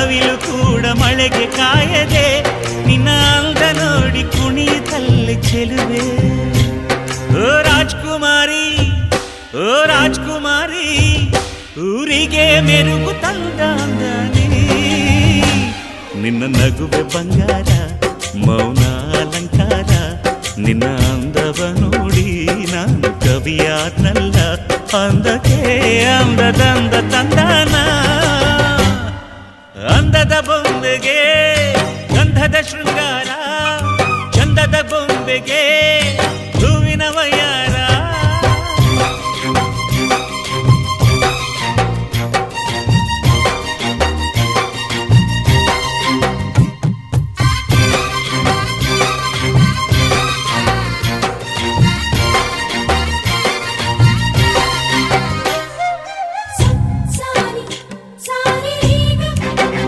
ನವಿಲು ಕೂಡ ಮಳೆಗೆ ಕಾಯದೆ, ನಿನ್ನ ಅಂದ ನೋಡಿ ಕುಣಿಯುತ್ತಲ್ಲಿ ಚೆಲುವೆ. ಓ ರಾಜ್ಕುಮಾರಿ ಓ ರಾಜ್ಕುಮಾರಿ, ಊರಿಗೆ ಮೆರುಗು ತಂದ ಅಂದಾನೆ. ನಿನ್ನ ನಗುವೆ ಬಂಗಾರ, ಮೌನ ಅಲಂಕಾರ, ನಿನ್ನ ಅಂದವ ನೋಡಿ ನಾನು ಕವಿಯಾದ್ನಲ್ಲ ಅಂದಕ್ಕೆ ಅಂದದಂದ ತಂದಾನ ಅಂದದ ಬೊಂಬೆಗೆ ಗಂಧದ ಶೃಂಗಾರ ಚಂದದ ಬೊಂಬೆಗೆ.